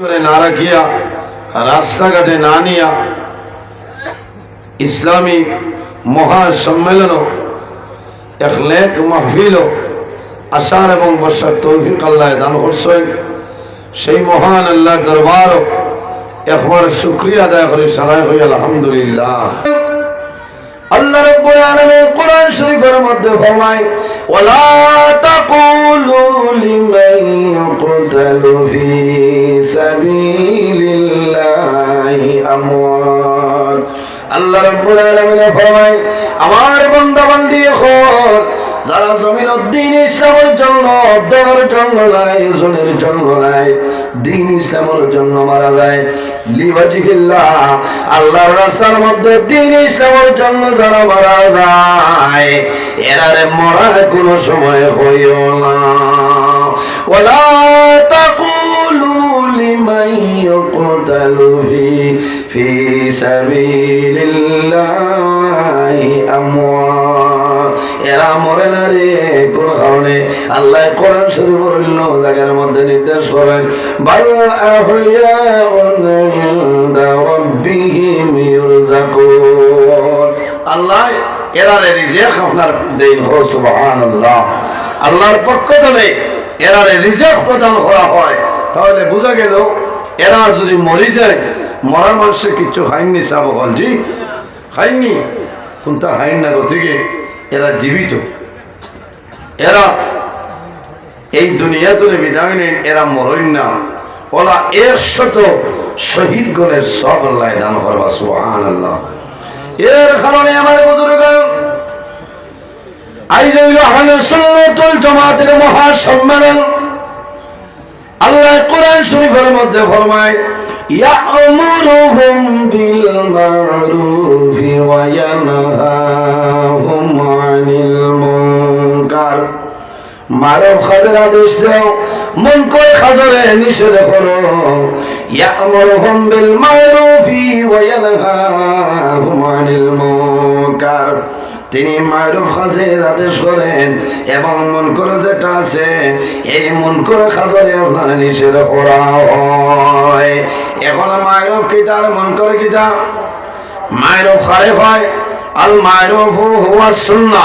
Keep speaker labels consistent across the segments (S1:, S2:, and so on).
S1: করে না রাখিয়া রাস্তাঘাটে না নিয়া ইসলামী মহাসম্মেলন এক লেখ মাহফিল আষাঢ় এবং বর্ষার তৌফিক আল্লাহ দান করছেন। সেই মহান আল্লাহর দরবার একবার শুক্রিয়া আদায় করে সারাই হই আলহামদুলিল্লাহ। আল্লাহ রব্বুল আলামিন কোরআন শরীফের মধ্যে ফরমায়, ওয়ালা তাকুলু লিমান ইয়াকতালু ফি সাবিলিল্লাহি আমওয়াত। আল্লাহ রব্বুল আলামিন ফরমায়, আমার বান্দা বান্দি হল যারা জমিন দিন ইসলামের জন্য, দেওয়ার জন্য নাই, জনের জন্য নাই, দিন ইসলামের জন্য মারা যায়। লিবাজিহিল্লাহ আল্লাহর রাস্তার মধ্যে দিন ইসলামের জন্য যারা মারা যায় এরারে মরা কোনো সময় হইও না। ওলা তাকুলু লিমান ইয়কতালু ফি ফি সাবিলিল্লাহি আমওয়াত এরা মরে না রে, কোন কারণে। আল্লাহ কোরআন শরীফের অন্য জায়গার মধ্যে নির্দেশ করেন বাল আহইয়াউন ইনদা রাব্বিহিম ইরযাকুন আল্লাহ এরারে রিজিক আপনার দেন হো সুবহানাল্লাহ। আল্লাহর পক্ষ থেকে এরারে রিজিক প্রদান করা হয়। তাহলে বোঝা গেল, এরা যদি মরে যায়, মরা মানুষের কিচ্ছু খাইনি চাব হল জি খাইনি কোনটা খাইন না গতিকে এরা জীবিত। এরা এই দুনিয়া তুলে বিদায় নেন এরা মরইন না। ওলা একশত শহীদ গণের সব আল্লাহ দান করবা সুহান আল্লাহ এর কারণে আমার বুজুর্গ আইজ মহা সম্মেলন আল্লাহ কোরআন শরীফের মধ্যে ফরমায় মারুফি ওয়া ইয়ানহাহুম আনিল মুনকার মারব খাজের আদেশ দাও মন করে খাজরে নিষেধ করো। ইয়ামুরুহুম বিল মারুফি ওয়া ইয়ানহাহুম আনিল মুনকার। তিনি মায়ের খাজের আদেশ করেন এবং মন করে যেটা আছে, এই মন করে খাজরে আপনার নিষেধ করা হয়। এখন মায়ের কিতার মন করে কিতা মায়ের খারে হয়। আল মায়ের হুয়া সুন্না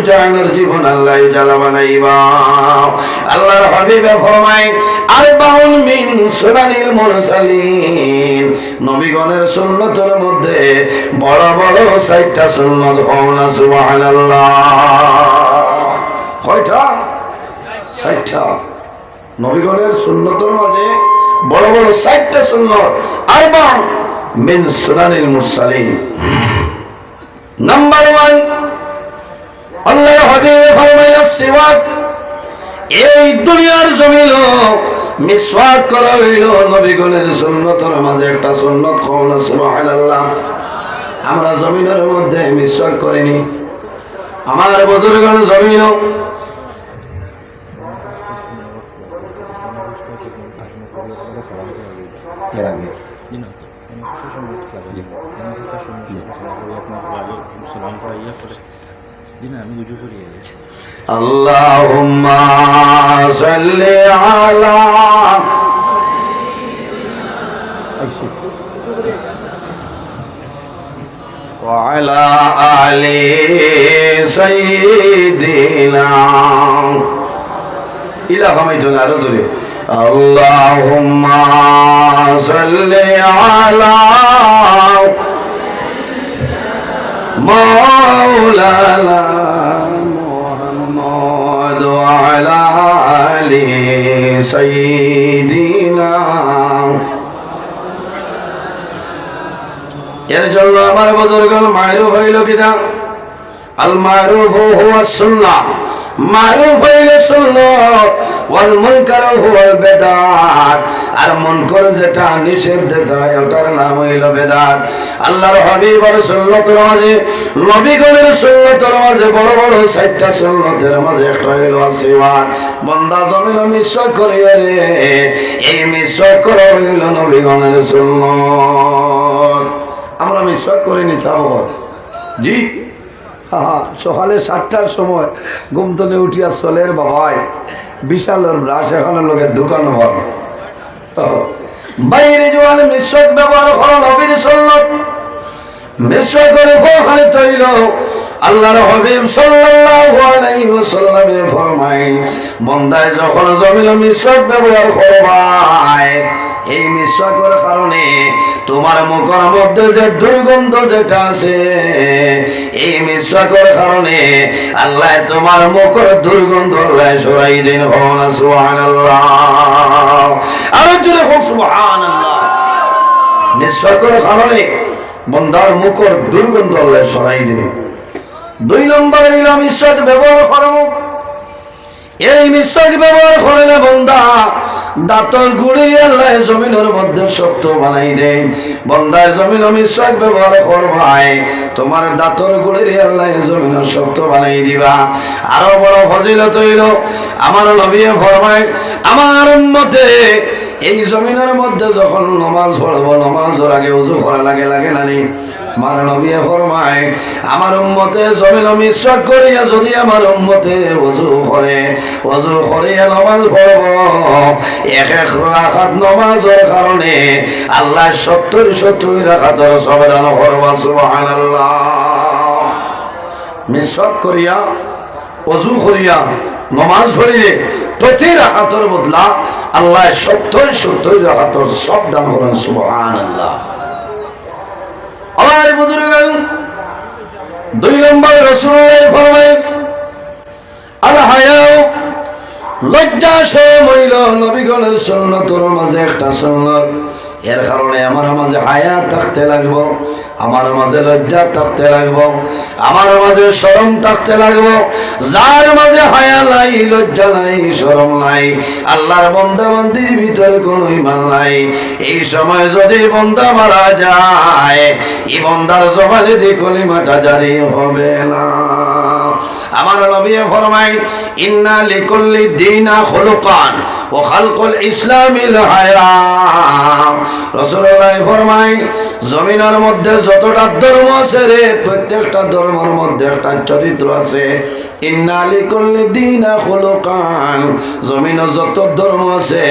S1: জাহানের জীবন আল্লাহ জ্বালা বানাইবা। আল্লাহর হাবিবে ফরমাই আর বাউন মিন সুনানিল মুরসালিন। নবীগণের সুন্নতের মধ্যে বড় বড় সাইটটা সুন্নত হও না, সুবহানাল্লাহ। কয়টা? সাইটটা নবীগণের সুন্নতের মাঝে বড় বড় সাইটটা সুন্নত আর বাউন মিন সুনানিল মুরসালিন। নাম্বার ওয়ান আল্লাহ হাবিবে ফরমাইয়া সিওয়াক, এই দুনিয়ার জমিল মিসওয়াক করা হইল নবীগণের সুন্নতের মাঝে। একটা সুন্নত কওনা সুবহানাল্লাহ। আমরা জমিনের মধ্যে মিসওয়াক করিনি। আমার বুজুর্গণ জমিন এর আগে। اللهم صل على وعلى آل سيدنا إلى حميدنا رسول اللهم صل على ما مولانا محمد وعلى آل سيدنا এর জন্য আমার বুজুর্গ মায়েরও হইল কিনা আল মারুফ হুয়া সুন্নাহ মারুফ হইলে সুন্নাত ওয়াল মুনকার হুয়াল বেদাত। আর মুনকার যেটা নিষিদ্ধ যায় ওটার নাম হইল বেদাত। আল্লাহর হাবিবের সুন্নতের মাঝে, নবীগণের সুন্নতের মাঝে, বড় বড় চারটা সুন্নতের মাঝে একটা হইল আসিওয়ান বন্দা জমিন মিশ্র করে রে, এই মিশ্র করা হইল নবীগণের সুন্নত। আমরা মিশ্র করিনি চাবো জি? সকালে সাতটার সময় ঘুমতনে উঠিয়া চলের বাবাই বিশাল ব্রাশ এখানে লোকের দোকান ভর। বাইরে জোয়ান মিশ্রক ব্যবহার করো নবীর সন্ন্যত মিশ্র করে ফোহানে তৈল। আল্লাহর হাবিব সাল্লাল্লাহু আলাইহি ওয়াসাল্লামে ফরমাই বন্দায় যখন জমিল মিশ্রক ব্যবহার করবাই এই মিশ্রকের কারণে তোমার মুখের মধ্যে যে দুর্গন্ধ যেটা আছে, এই মিশ্রকের কারণে আল্লাহ তোমার মুখের দুর্গন্ধ আল্লাহ সরাই দিন। হন সুবহানাল্লাহ। আরও জোরে হোক সুবহানাল্লাহ। নিঃস্বকর কারণে বন্দার মুখর দুর্গন্ধ আল্লাহ সরাই দিবে দুই নম্বর নিলাম ঈশ্বর ব্যবহার করব। এই মিশ্রক ব্যবহার করলে বন্দা? দাঁতর গুড়ি আল্লাহ জমিনের মধ্যে শক্ত বানাই দেন। বন্দায় জমিন মিশ্রক ব্যবহার করবাই তোমার দাঁতর গুড়ি আল্লাহ জমিনের শক্ত বানাই দিবা। আরও বড় ফজিলত হইল, আমার নবী ফরমায়, আমার উন্মতে এই জমিনের মধ্যে যখন নমাজ পড়ব, নমাজের আগে উজু করা লাগে লাগে নানি আমার নবী ফরমায়, আমার উম্মতে জমিন মিশ্র করিয়া যদি আমার উম্মতে উজু করে উজু করিয়া নমাজ পড়ব। এক এক রাখাত নমাজের কারণে আল্লাহ সত্তর সত্তর রাখাতর সবেদান করবা, সুবহানাল্লাহ। মিশ্রক করিয়া অজু করিয়া নমাজ পড়িলে প্রতি রাখাতর বদলা আল্লাহ সত্তর সত্তর রাখাতর সব দান করেন সুবহান আল্লাহ আমার বুজুর্গ দুই নম্বর রসুলের ফরমায় আল হায়াও লজ্জা সে মহিল নবীগণের সন্ন্যতর মাঝে একটা সন্ন্যত এর কারণে আমার মাঝে হায়া থাকতে লাগবো, আমার মাঝে লজ্জা থাকতে লাগবো, আমার মাঝে শরম থাকতে লাগবো, যার মাঝে হায়া নাই, লজ্জা নাই, শরম নাই, আল্লাহর বন্দা মন্দির ভিতরে কোনো ইমান নাই। এই সময় যদি বন্দা মারা যায়, এই বন্দার জবানে দিয়ে কলিমাটা জারি হবে না। আমার নবী ফরমাই ইন্না লিকুল্লি দিনা খুলুকান। ও খালকুল ইসলামিল হায়া। রাসূলুল্লাহ ফরমাই জমিনের মধ্যে যতটা ধর্ম আছে রে, প্রত্যেকটা ধর্মের মধ্যে একটা চরিত্র আছে। ইন্না লিকুল্লি দিনা খুলুকান। জমিনে যত ধর্ম আছে,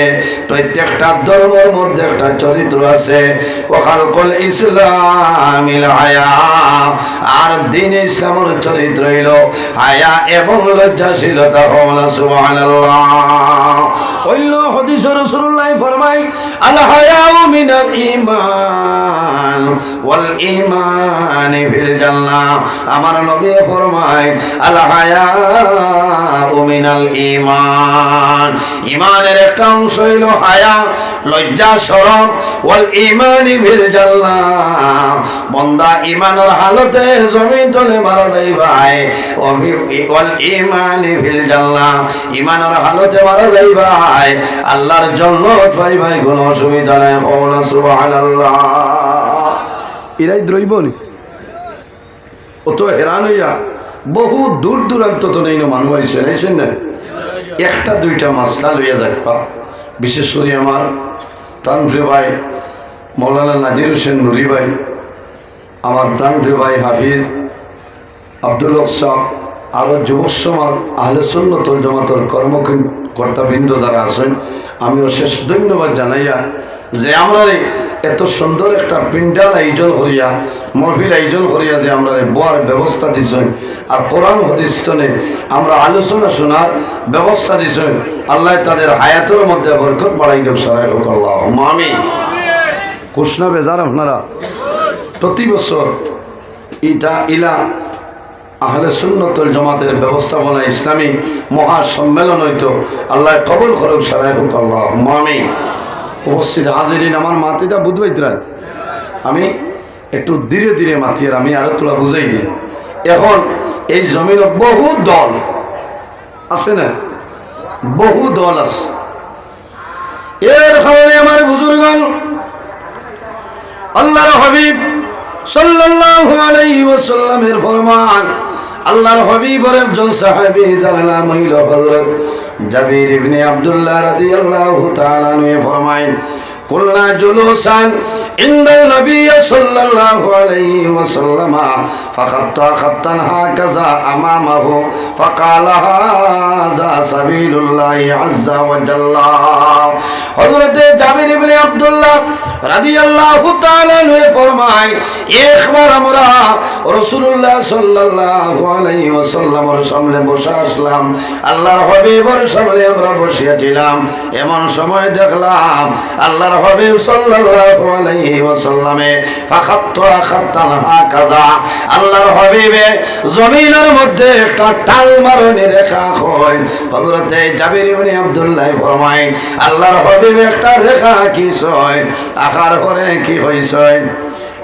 S1: প্রত্যেকটা ধর্মের মধ্যে একটা চরিত্র আছে। ও খালকুল ইসলামিল হায়া। আর দিন ইসলামের চরিত্র হইল আয়া এবং লজ্জাশীলতা হওয়া সুবহানাল্লাহ। ওইল হাদিস রাসূলুল্লাহ ফরমাই আল হায়াউ মিনাল ঈমান ওয়াল ঈমান ফিল আমার নবী ফরমাই আল হায়াউ মিনাল ঈমান। ঈমানের একটা অংশ হইল হায়া, লজ্জা শরম ওয়াল ঈমান ফিল বন্দা ঈমানের হালতে জমিন তলে মারা যায় ভাই ওয়াল ঈমান ফিল জান্নাহ। ঈমানের হালতে মারা যায় ভাই, আল্লাহর জন্য ভাই ভাই কোনো অসুবিধা নাই কওনা সুবহানাল্লাহ। এরাই দ্রৈব নি ও তো হেরান হইয়া বহু দূর দূরান্ত তো নেই না মানুষ আইসে আইসেন না? একটা দুইটা মাসলা লইয়া যাবা বিশেষ করে আমার প্রাণপ্রিয় ভাই মৌলানা নাজির হোসেন নুরি ভাই আমার প্রাণপ্রিয় ভাই হাফিজ আব্দুল হকসাহ আরও যুব সমাজ আহলে সুন্নতল জমাতর কর্মকর্তা বৃন্দ যারা আছেন, আমিও শেষ ধন্যবাদ জানাইয়া যে আমরা এত সুন্দর একটা পিন্ডাল আয়োজন করিয়া, মহফিল আয়োজন করিয়া যে আমরা বোয়ার ব্যবস্থা দিছেন। আর কোরআন হদিস্তনে আমরা আলোচনা শোনার ব্যবস্থা দিছেন। আল্লাহ তাদের হায়াতের মধ্যে বরকত বাড়াই দেব সারাই আমি কুষ্ণা বেজার আপনারা, প্রতি বছর ইটা, ইলা আহলে সুন্নতুল জামাতের ব্যবস্থাপনা ইসলামী মহা সম্মেলন হইতো। আল্লাহ কবল করুক, সারাই হোক আল্লাহ। আমি উপস্থিত হাজিরিন, আমার মাতিটা বুধবাইতরান আমি একটু ধীরে ধীরে মাতিয়ার আমি আরও তোলা বুঝাই দিই। এখন এই জমিন বহু দল আছে না? বহু দল আছে। এর কারণে আমার বুজুর্গন আল্লাহর হাবিব সাল্লাল্লাহু আলাইহি ওয়াসাল্লামের ফরমান, আল্লাহর হাবিবের একজন সাহাবী, যার নাম হইল হযরত জাবির ইবনে আব্দুল্লাহ রাদিয়াল্লাহু তাআলা আনহু ফরমায় قلنا جلوسا عند النبي صلى الله عليه وسلم فخط خطا هكذا امامه فقال هذا سبيل الله عز وجل حضرت জাবির ইবনে আব্দুল্লাহ রাদিয়াল্লাহু তাআলা আনহু ফরমায় একবার আমরা রাসূলুল্লাহ সাল্লাল্লাহু আলাইহি ওয়াসাল্লামের সামনে বসে আসলাম আল্লাহর হাবিবের সামনে আমরা বসিয়াছিলাম এমন সময় দেখলাম আল্লাহর হাবিব সাল্লাল্লাহু আলাইহি ওয়াসাল্লামে, ফাখাত্তু খাত্তান হাকাজা আল্লাহর হাবিবে জমিনের মধ্যে একটা টাল মারনি রেখা হয়। হযরতে জাবির ইবনে আব্দুল্লাহ ফরমায়, আল্লাহর হাবিবে একটা রেখা কি হয় আকার পরে কি হইছে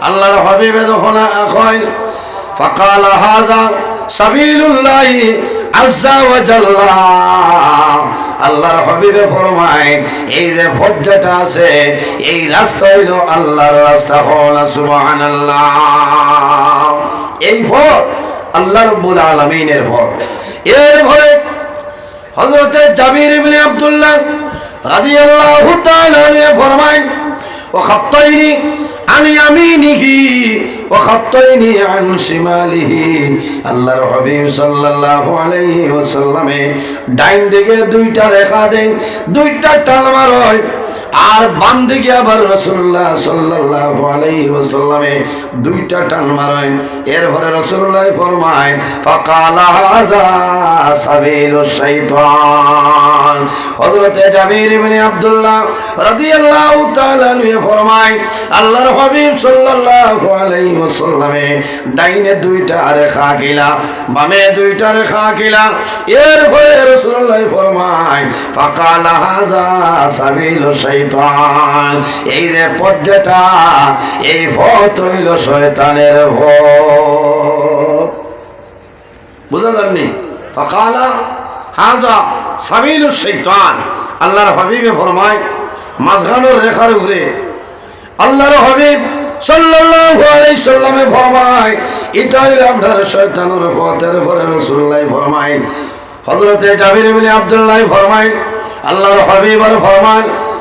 S1: আল্লাহর হাবিবে যখন আখয় فقال هذا سبيل الله عز وجل আল্লাহর হাবিবে ফরমায় এই যে ফজ্জাটা আছে এই রাস্তা হইল আল্লাহর রাস্তা হল সুবহানাল্লাহ এই পথ আল্লাহ রব্বুল আলামিনের পথ এর ফলে হযরতে জাবির ইবনে আব্দুল্লাহ রাদিয়াল্লাহু তাআলা ফরমায় ও খাত্তাইনি আমি আমিনিহি ও খাত্তাইনি আন শিমালিহি। আল্লাহর হাবিব সাল্লাল্লাহু আলাইহি ওয়াসাল্লামে ডাইন দিকে দুইটা রেখা দেন, দুইটা টাল মারয়। আর বাম দিকে আবার রাসূলুল্লাহ সাল্লাল্লাহু আলাইহি ওয়াসাল্লামে দুইটা টান মারয়। এরপরে রাসূলুল্লাহ ফরমায়, ফাকালা সাবিলুশ শাইতান। হযরতে জাবির ইবনে আব্দুল্লাহ রাদিয়াল্লাহু তাআলা আনহু ফরমায়, আল্লাহর হাবিব সাল্লাল্লাহু আলাইহি ওয়াসাল্লামে ডাইনে দুইটা রেখা গিলা বামে দুইটা রেখা গিলা এরপরে রাসূলুল্লাহ ফরমায়, ফাকালা হাযা সাবিলু শাইতান এই যে পথটা, এই পথ হইল শয়তানের পথ। বুঝা যাননি? হাজা সাবিলু শৈতান আল্লাহর হাবিবে ফরমায়, মাঝখানোর রেখার উপরে। আল্লাহর হাবিব ফরমায় আব্দুল্লাহ আল্লাহর হাবিব ফরমান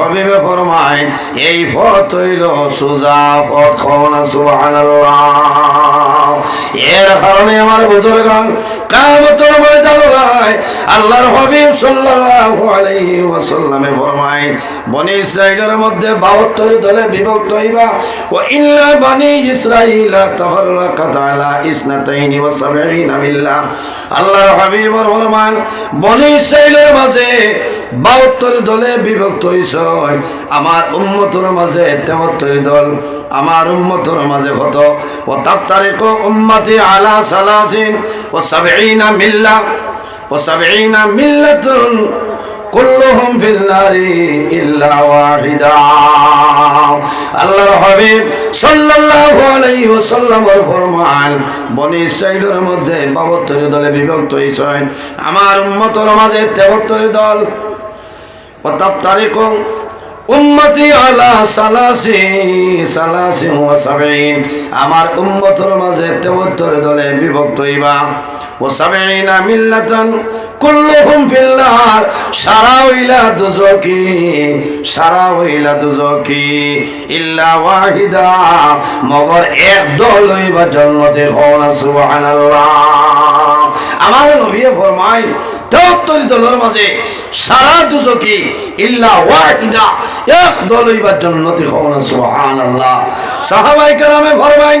S1: হাবিবে ফরমায় এই পথ হইল সুজা পথ খবনা সুবহানাল্লাহ। এর কারণে আমার বুজুর্গান কামতর ময়দানে আল্লাহর হাবিব সাল্লাল্লাহু আলাইহি ওয়াসাল্লামে ফরমায় বনি ইসরাইলের মধ্যে 72 দলে বিভক্ত হইবা, ও ইল্লা বনি ইসরাইল তাফাররাকাত আলা ইসনাতাইনি ওয়া সাবঈনা মিল্লা আল্লাহর হাবিবর ফরমান বনি ইসরাইলের মাঝে 72 দলে বিভক্ত হইছে। আমার উম্মতের মাঝে 73 দল, আমার উম্মতের মাঝে কত? ও তাফতারিকু উম্মতি আলা সালাসিন, ও সাবঈনা মিল্লা, ও সাবঈনা মিল্লাতুন, কুল্লুহুম ফিল নারি ইল্লা ওয়াহিদা। আল্লাহর হাবিব সাল্লাল্লাহু আলাইহি ওয়াসাল্লাম ফরমান, বনি ইসরাইলের মধ্যে 72 দলে বিভক্ত হইছে। আমার উম্মতের মাঝে 73 দল وتفترق উম্মতি আলা সালাসি সালাসি ওয়া সাবঈন আমার উম্মতের মাঝে 73 দলে বিভক্ত হইবা ও সাবঈনা মিল্লাতান কুল্লুহুম ফিল্লার সারা হইলা দুজকি সারা হইলা দুজকি ইল্লা ওয়াহিদা মগর এক দল হইবা জান্নাতে হওয়া সুবহানাল্লাহ আমার নবী ফরমায় তেহত্তর দলের মাঝে সারা দুজকি ইল্লা ওয়াহিদা, এক দল হইবার জন্নতি হওয়া সুবহানাল্লাহ। সাহাবাই কারামে ফরমায়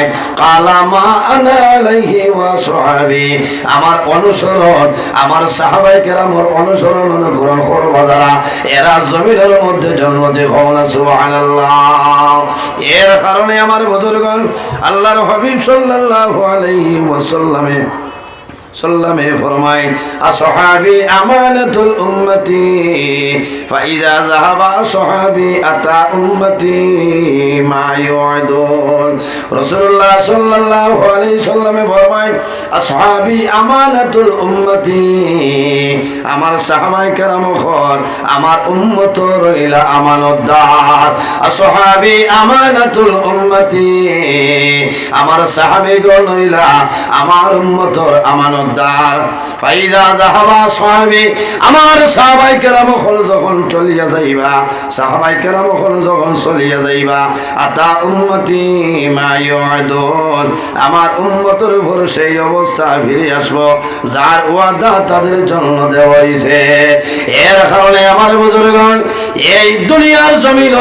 S1: কালামা আনা আলাইহি ওয়া সাহাবি আমার অনুসরণ, আমার সাহাবাই কেরামর অনুসরণ অনুকরণ করব যারা এরা জমিনের মধ্যে জন্মতে হওয়া সুবহানাল্লাহ। এর কারণে আমার বুজুরগণ, আল্লাহর হাবিব সাল্লাল্লাহু আলাইহি ওয়াসাল্লামে সাল্লামে ফরমায়, আসহাবি আমানাতুল উম্মতি, ফাইজা যাহাবা আসহাবি আতা উম্মতি, মা ইউআদুন রাসূলুল্লাহ সাল্লাল্লাহু আলাইহি সাল্লামে ফরমায়, আসহাবি আমানাতুল উম্মতি, আমার সাহাবাই কেরাম খর আমার উম্মত রইলা আমানতদার আসহাবি আমানাতুল উম্মতি, আমার সাহাবীগণ হইলা আমার উম্মতর আমানতদার ফাইজা জাহাবা সাহাবী, আমার সাহাবাই কেরাম যখন চলিয়া যাইবা, সাহাবাই কেরাম যখন চলিয়া যাইবা, আতা উম্মতি মা আমার উম্মতের উপর সেই অবস্থা ফিরে আসব, যার ওয়াদা তাদের জন্য দেওয়া হয়েছে এর কারণে আমার বুজুর্গণ, এই দুনিয়ার জমিন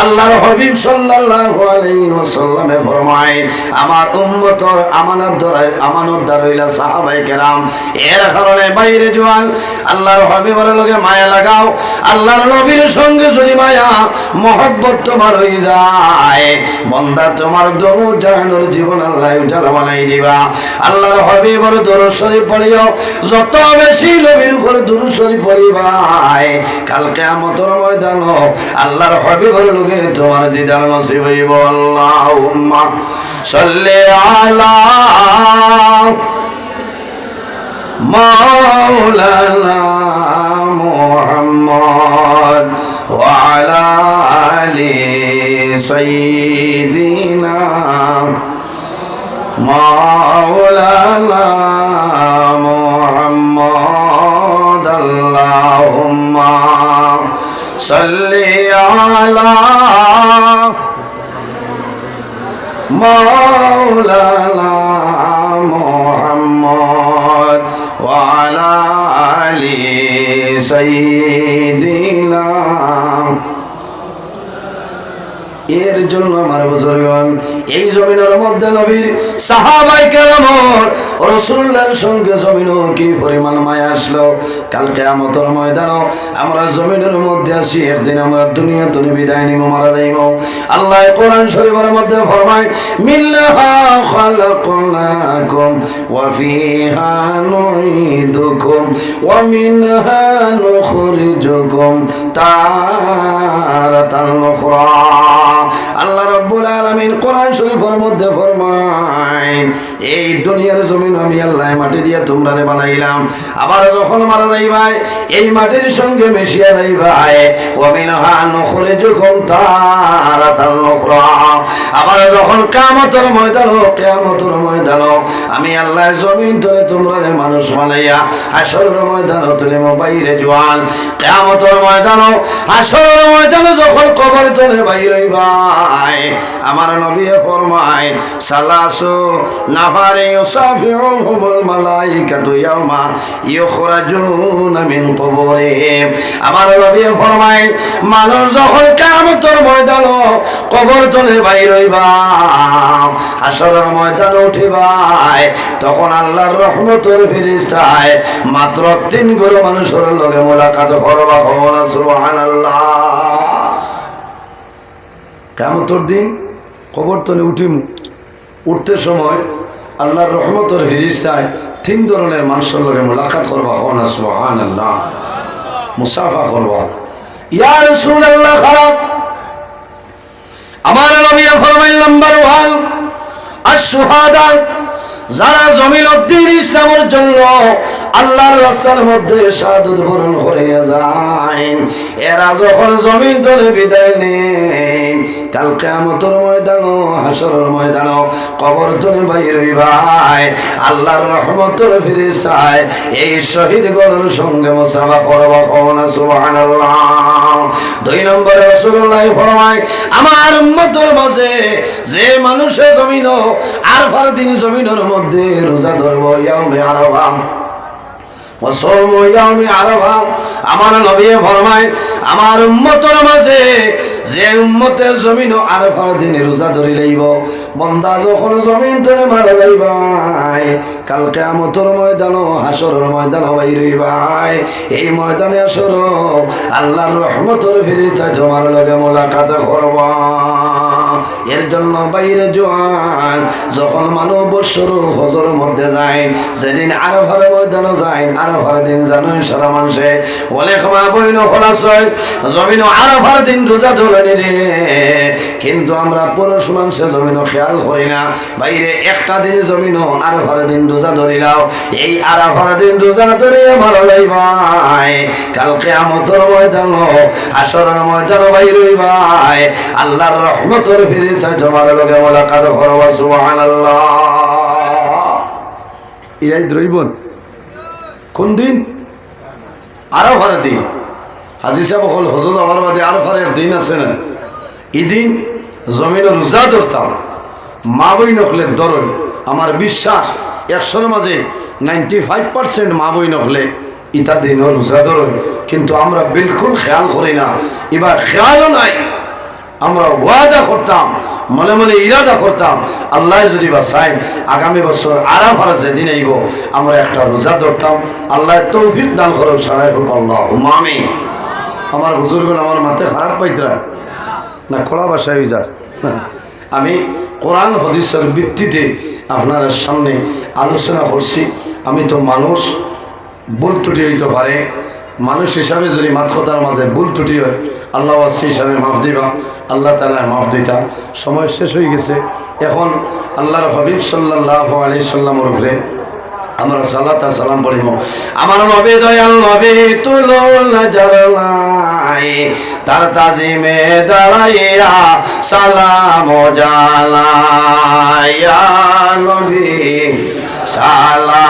S1: আল্লাহর হবিব সাল্লাল্লাহু আলাইহি ওয়াসাল্লামে ফরমায়, আমার উম্মতর আমানত ধরে আমানত দার হইলা আল্লাহ যত বেশি নবীর উপর দরুদ শরীফ পড়িবাই কালকে আমতর ময়দান আল্লাহর হবিবর লগে তোমার দিদার নসিব হইব। আল্লাহুম্মা সাল্লি আলা مولانا محمد وعلى آل سيدنا مولانا محمد. اللهم صل على مولانا وعلى آل سيدنا এর জন্য আমার বুজুর্গণ, এই জমিনের মধ্যে নবীর সাহাবাই কেরামর রসুল্লাহর সঙ্গে জমিনও কি পরিমাণ মায়া আসলো? কালকে আমতর ময়দানও আমরা জমিনের মধ্যে আসি একদিন আমরা দুনিয়া তুমি বিদায় নিব মারা যাইব আল্লাহ কোরআন শরীফের মধ্যে ফরমায় মিল্লাহা খালাকনাকুম ওয়া ফিহা ওয়া মিনহা নুখরিজুকুম তারাতান উখরা। আল্লাহ রব্বুল আলামিন কোরআন শরীফের মধ্যে ফরমায়, এই দুনিয়ার জমিন আমি আল্লাহ মাটি দিয়ে তোমরা রে বানাইলাম। আবার যখন মারা যাইবাই এই মাটির সঙ্গে মিশিয়া যাইবাই ওমিনহা নুখরিজুকুম তারাতান উখরা। আবার যখন ময়দান হোক ময়দান আমি আল্লাহ জমিন ধরে তোমরা রে মানুষ হাসরের ময়দান তুলে বাইরে জোয়ান কিয়ামতের ময়দান হাসরের ময়দান যখন কবর তোলে বাইরে ভাই আমার নবী ফরমায়, সালাসু নাফারে ইউসাফিউহুমুল মালাইকাতু ইয়াউমা ইউখরাজুনা মিন কুবুরিহিম। আমার নবী ফরমায়, মানুষ যখন কিয়ামতের ময়দান, কবর তোলে বাইরে হইবা, হাসরের ময়দান উঠিবাই তখন আল্লাহর রহমতের ফিরিস্তায় মাত্র তিন গরু মানুষের লগে মোলাকাত করবা সুবহানাল্লাহ। কেমন তোর দিন খবর তলে উঠিম। উঠতে সময় আল্লাহর রহমতের ফিরিস্তায় তিন ধরনের মানুষের লগে মোলাকাত করবা। হওয়া সুবহানাল্লাহ। মুসাফা করবা। যারা জমিন উদ্দিন ইসলামের জন্য আল্লাহর রাস্তার মধ্যে শাহাদত বরণ করে যায়। এরা যখন জমিন তলে বিদায় নেই কালকে আমতর ময়দান হাসরের ময়দান কবর তুমি বাইর ভাই। আল্লাহর রহমতের ফিরিস্তায় এই শহীদ গণের সঙ্গে মোসাফা করব কওনা সুবহানাল্লাহ। দুই নম্বরে রাসূলুল্লাহ ফরমায়, আমার উম্মতের মাঝে যে মানুষে জমিন আর ফার দিন জমিনের মধ্যে রোজা ধরব ইয়াউমি আরাফা। আমার নবী ফরমায়, আমার উম্মতের মাঝে যে উম্মতে জমিন আরাফার দিনে রোজা ধরি লইব, বন্দা যখন জমিন ধরে মারা যাইবাই কাল কিয়ামতের ময়দান হাসরের ময়দান বাইরই ভাই এই ময়দানে আসর আল্লাহর রহমতের ফেরেশতা তোমার লগে মোলাকাত করবা। এর জন্য বাইরে জোয়ান। যখন মানব বৎসর হজর মধ্যে যায়। যেদিন আরফার ময়দানও যায় আর আরফার দিন জানুন সারা মানুষে বলে ক্ষমা বইন হলাশয় জমিন আরফার দিন রোজা ধরে রে। কিন্তু আমরা পুরুষ মানুষে জমিন খেয়াল করি না। বাইরে একটা দিন জমিন আর আরফার দিন রোজা ধরিলাও। এই আর আরফার দিন রোজা ধরে আমার ভাই কালকে আমতর ময়দান আসরের ময়দান বাইরে ভাই আল্লাহর রহমতের ফিরিস্তা তোমার লগে কোন দিন? আরও ভারে দিন। হাজি সাহেব হল হজ যাওয়ার বাদে আরও ভারে দিন আছে না। ইদিন জমিনের রোজা ধরতাম। মা বই নকলে দরই আমার বিশ্বাস, একশোর মাঝে নাইনটি ফাইভ পার্সেন্ট মা বই নকলে ইটা দিন রোজা ধরই কিন্তু আমরা বিলকুল খেয়াল করি না। এবার খেয়ালও নাই। আমরা ওয়াদা করতাম, মনে মনে ইরাদা করতাম, আল্লাহ যদি বা চাই আগামী বছর আরাম হারা যেদিন আইব আমরা একটা রোজা ধরতাম। আল্লাহ তৌফিক দান করো সারাই হোক আল্লাহ মামি আমার বুজুর্গ আমার মাথায় খারাপ পাইতরা, না খোলা বাসায় যার আমি কোরআন হদিসের ভিত্তিতে আপনার সামনে আলোচনা করছি। আমি তো মানুষ, ভুল ত্রুটি হইতে পারে মানুষ হিসাবে যদি মাত কথার মাঝে ভুল ত্রুটি হয়, আল্লাহ সেই হিসাবে মাফ দিবা, আল্লাহ তালা মাফ দিতা। সময় শেষ হয়ে গেছে। এখন আল্লাহর হবিব সাল্লাহ আলি সাল্লামর উপরে আমরা সালাত আর সালাম পড়িব। আমার নবী দয়াল নবী তুলো নজর লাই, তার তাজিমে দাঁড়াইয়া সালাম জালাইয়া নবী, সালাম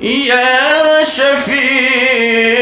S2: يا شفيع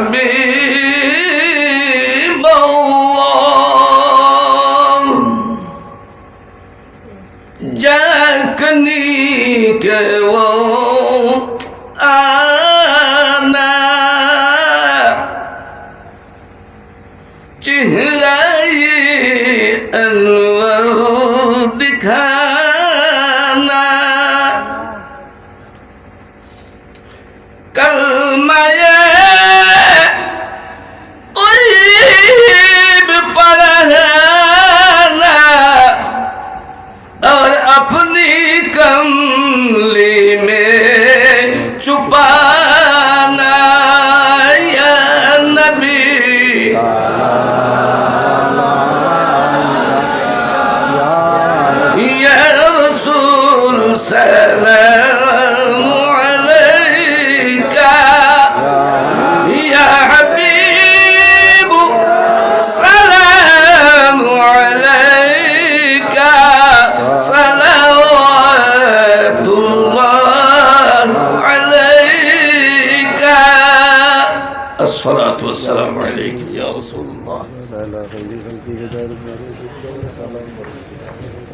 S2: me رسول سلام عليك يا حبيب سلام عليك. صلوات الله عليك. الصلاة والسلام عليك يا رسول الله.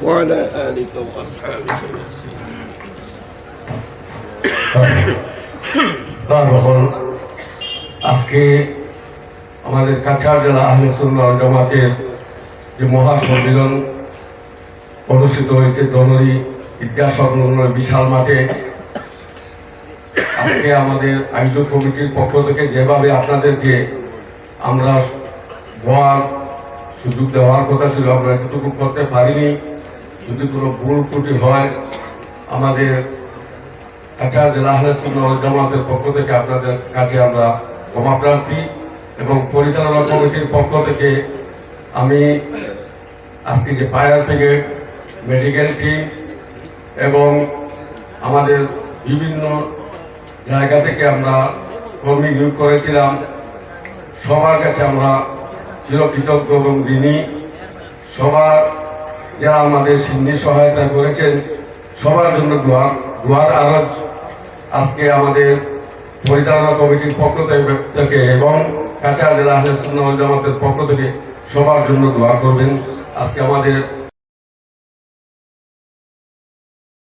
S2: وعلى آلك وأصحابك.
S3: তার যখন আজকে আমাদের কাছাড় জেলা আহলে জামাতের যে মহাসম্মেলন অনুষ্ঠিত হয়েছে ঈদগাহ সংলগ্ন বিশাল মাঠে, আজকে আমাদের আয়োজক কমিটির পক্ষ থেকে যেভাবে আপনাদেরকে আমরা হওয়ার সুযোগ দেওয়ার কথা ছিল, আমরা এতটুকু করতে পারিনি। যদি কোনো ভুল ত্রুটি হয়, আমাদের কাছাড় জেলা জামাতের পক্ষ থেকে আপনাদের কাছে আমরা ক্ষমা প্রার্থী এবং পরিচালনা কমিটির পক্ষ থেকে আমি আজকে যে ফায়ার ব্রিগেড মেডিকেল টিম এবং আমাদের বিভিন্ন জায়গা থেকে আমরা কর্মী নিয়োগ করেছিলাম। সবার কাছে আমরা চিরকৃতজ্ঞ এবং ঋণী। সবার যারা আমাদের সিন্নি সহায়তা করেছেন, সবার জন্য দোয়া, দোয়ার আরজ আজকে আমাদের পরিচালনা কমিটির পক্ষ থেকে- এবং কাছাড় জেলা আহলে সুন্নাহ জামাতের পক্ষ থেকে সবার জন্য দোয়া করবেন। আজকে আমাদের